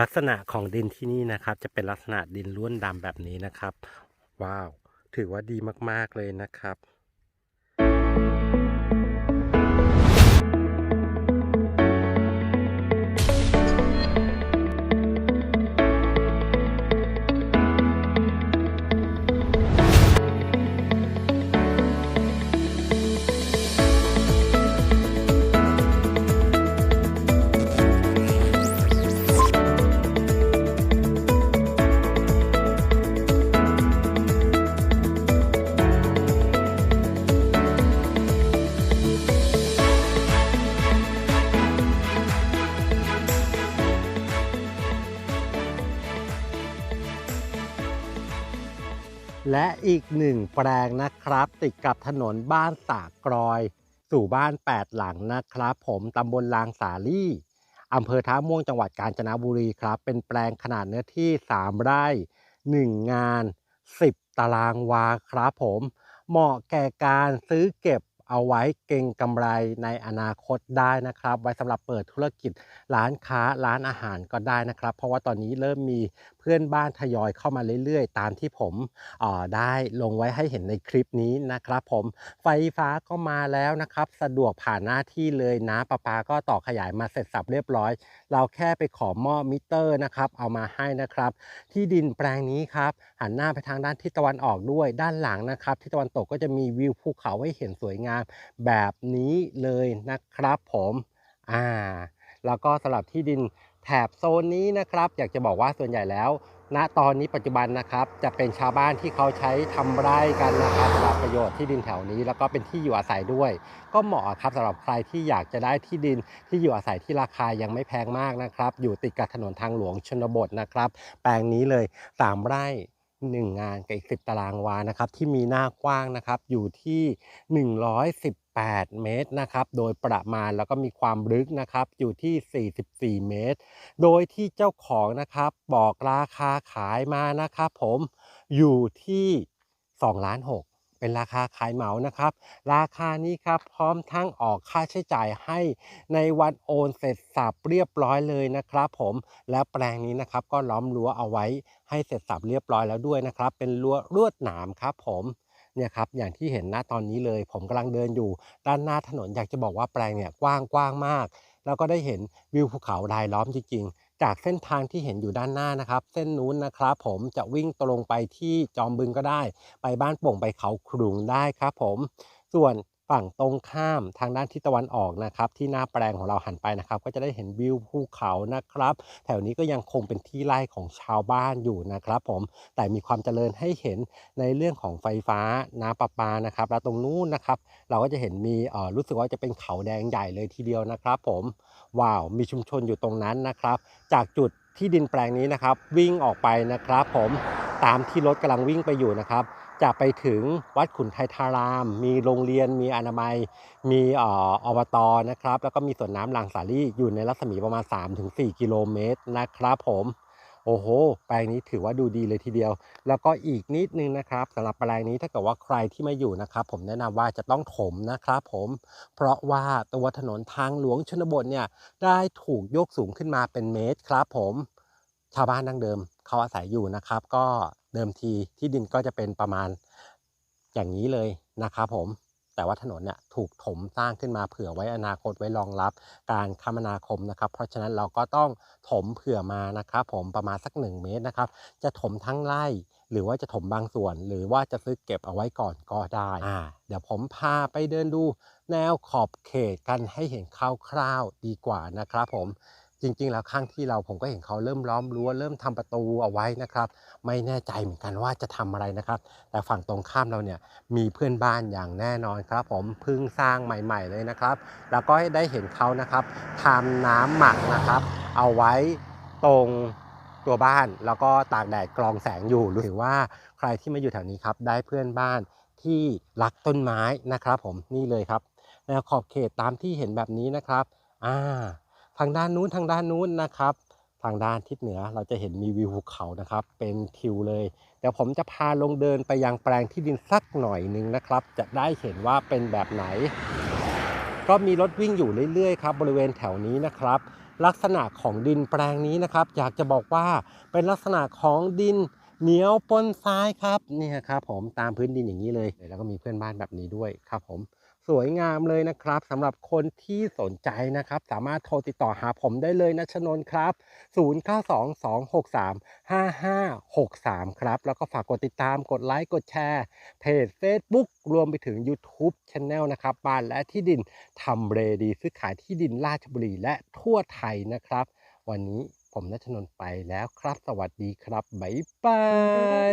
ลักษณะของดินที่นี่นะครับจะเป็นลักษณะดินล้วนดำแบบนี้นะครับ ว้าว ถือว่าดีมากๆเลยนะครับ และอีกหนึ่งแปลงนะครับ ติดกับถนนบ้านสากรอย สู่บ้าน 8 หลังนะครับ ผมตำบลลางสาลี่อำเภอท่าม่วงจังหวัดกาญจนบุรีครับ เป็นแปลงขนาดเนื้อที่ 3 ไร่ 1 งาน 10 ตารางวาครับผม เหมาะแก่การซื้อเก็บเอาไว้เก็งกำไรในอนาคตได้นะครับ ไว้สำหรับเปิดธุรกิจร้านค้าร้านอาหารก็ได้นะครับ เพราะว่าตอนนี้เริ่มมี พื่อนบ้านทยอยเข้ามาเรื่อยๆ ตามที่ผมได้ลงไว้ให้เห็นในคลิปนี้นะครับ ผมไฟฟ้าก็มาแล้วนะครับ สะดวกผ่านหน้าที่เลยนะประปาก็ต่อขยายมาเสร็จสับเรียบร้อย เราแค่ไปขอหม้อมิเตอร์นะครับ เอามาให้นะครับ ที่ดินแปลงนี้ครับ หันหน้าไปทางด้านทิศตะวันออกด้วยด้านหลังนะครับทิศตะวันตกก็จะมีวิวภูเขาให้เห็นสวยงามแบบนี้เลยนะครับ ผมอ่าแล้วก็สำหรับที่ดิน แถบโซนนี้นะครับ อยากจะบอกว่าส่วนใหญ่แล้ว ณตอนนี้ปัจจุบันนะครับ จะเป็นชาวบ้านที่เขาใช้ทำไร่กันนะครับสำหรับประโยชน์ที่ดินแถวนี้ แล้วก็เป็นที่อยู่อาศัยด้วย ก็เหมาะครับสำหรับใครที่อยากจะได้ที่ดินที่อยู่อาศัยที่ราคายังไม่แพงมากนะครับ อยู่ติดกับถนนทางหลวงชนบทนะครับ แปลงนี้เลย3ไร่ 1 งานกับอีก 10 ตารางวานะครับ ที่มีหน้ากว้างนะครับอยู่ที่ 118 เมตรนะครับโดยประมาณแล้วก็มีความลึกนะครับอยู่ที่ 44 เมตร โดยที่เจ้าของนะครับบอกราคาขายมานะครับผมอยู่ที่2ล้าน6 เป็นราคาขายเหมานะครับ ราคานี้ครับพร้อมทั้งออกค่าใช้จ่ายให้ในวันโอนเสร็จสับเรียบร้อยเลยนะครับ ผมและแปลงนี้นะครับก็ล้อมรั้วเอาไว้ให้เสร็จสับเรียบร้อยแล้วด้วยนะครับ เป็นรั้วลวดหนามครับผมเนี่ยครับอย่างที่เห็นหน้าตอนนี้เลย ผมกำลังเดินอยู่ ด้านหน้าถนนอยากจะบอกว่าแปลงเนี่ยกว้างกว้างมาก แล้วก็ได้เห็นวิวภูเขารายล้อมจริงๆ จากเส้นทางที่เห็นอยู่ด้านหน้านะครับ เส้นนู้นนะครับผมจะวิ่งตรงไปที่จอมบึงก็ได้ ไปบ้านโป่งไปเขาขลุงได้ครับผม ส่วน ฝั่งตรงข้ามทางด้านทิศตะวันออกนะครับ ที่หน้าแปลงของเราหันไปนะครับ ก็จะได้เห็นวิวภูเขานะครับ แถวนี้ก็ยังคงเป็นที่ไร่ของชาวบ้านอยู่นะครับ ผมแต่มีความเจริญให้เห็นในเรื่องของไฟฟ้าน้ำประปานะครับ แล้วตรงนู้นนะครับ เราก็จะเห็นมีเอ่อรู้สึกว่าจะเป็นเขาแดงใหญ่เลยทีเดียวนะครับ ผมว้าวมีชุมชนอยู่ตรงนั้นนะครับ จากจุดที่ดินแปลงนี้นะครับ วิ่งออกไปนะครับ ผมตามที่รถกำลังวิ่งไปอยู่นะครับ จะไปถึงวัดขุนไทยทาราม มีโรงเรียน มีอนามัย มีอ่ออบตนะครับ แล้วก็มีสวนน้ำลางสาลี่อยู่ในรัศมีประมาณ 3-4 กิโลเมตรนะครับผมโอ้โห แปลงนี้ถือว่าดูดีเลยทีเดียว แล้วก็อีกนิดนึงนะครับสำหรับแปลงนี้ถ้าเกิดว่าใครที่มาอยู่นะครับ ผมแนะนำว่าจะต้องถมนะครับผม เพราะว่าตัวถนนทางหลวงชนบทเนี่ยได้ถูกยกสูงขึ้นมาเป็นเมตรครับผม ชาวบ้านดั้งเดิมเขาอาศัยอยู่นะครับ ก็เดิมทีที่ดินก็จะเป็นประมาณอย่างนี้เลยนะครับผมแต่ว่าถนนเนี่ยถูกถมสร้างขึ้นมาเผื่อไว้อนาคตไว้รองรับการคมนาคมนะครับ เพราะฉะนั้นเราก็ต้องถมเผื่อมานะครับผมประมาณสัก 1 เมตรนะครับ จะถมทั้งไร่หรือว่าจะถมบางส่วน หรือว่าจะซื้อเก็บเอาไว้ก่อนก็ได้อ่าเดี๋ยวผมพาไปเดินดูแนวขอบเขตกันให้เห็นคร่าวๆดีกว่านะครับผม จริง ๆ แล้วข้างที่เราผมก็เห็นเขาเริ่มล้อมรั้วเริ่มทำประตูเอาไว้นะครับ ไม่แน่ใจเหมือนกันว่าจะทำอะไรนะครับ แต่ฝั่งตรงข้ามเราเนี่ยมีเพื่อนบ้านอย่างแน่นอนครับ ผมเพิ่งสร้างใหม่ ๆ เลยนะครับ แล้วก็ได้เห็นเขานะครับทำน้ำหมักนะครับ เอาไว้ตรงตัวบ้านแล้วก็ตากแดดกรองแสงอยู่รู้สึกว่าใครที่มาอยู่แถวนี้ครับได้เพื่อนบ้านที่รักต้นไม้นะครับ ผมนี่เลยครับแนวขอบเขตตามที่เห็นแบบนี้นะครับ อ่า ทางด้านนู้นทางด้านนู้นนะครับ ทางด้านทิศเหนือเราจะเห็นมีวิวภูเขานะครับ เป็นทิวเลยเดี๋ยวผมจะพาลงเดินไปยังแปลงที่ดินสักหน่อยหนึ่งนะครับ จะได้เห็นว่าเป็นแบบไหน ก็มีรถวิ่งอยู่เรื่อยๆครับบริเวณแถวนี้นะครับ ลักษณะของดินแปลงนี้นะครับ อยากจะบอกว่าเป็นลักษณะของดินเหนียวปนทรายครับนี่ครับผมตามพื้นดินอย่างนี้เลยแล้วก็มีเพื่อนบ้านแบบนี้ด้วยครับผม สวยงามเลยนะครับสำหรับคนที่สนใจนะครับ สามารถโทรติดต่อหาผมได้เลยนะชนนครับ 0922635563 ครับ แล้วก็ฝากกดติดตามกดไลค์กดแชร์ เพจ Facebook รวมไปถึง YouTube Channel นะครับบ้านและที่ดินทำเรดีซื้อขายที่ดินราชบุรีและทั่วไทยนะครับ วันนี้ผมนัชนนท์ไปแล้วครับ สวัสดีครับ บ๊ายบาย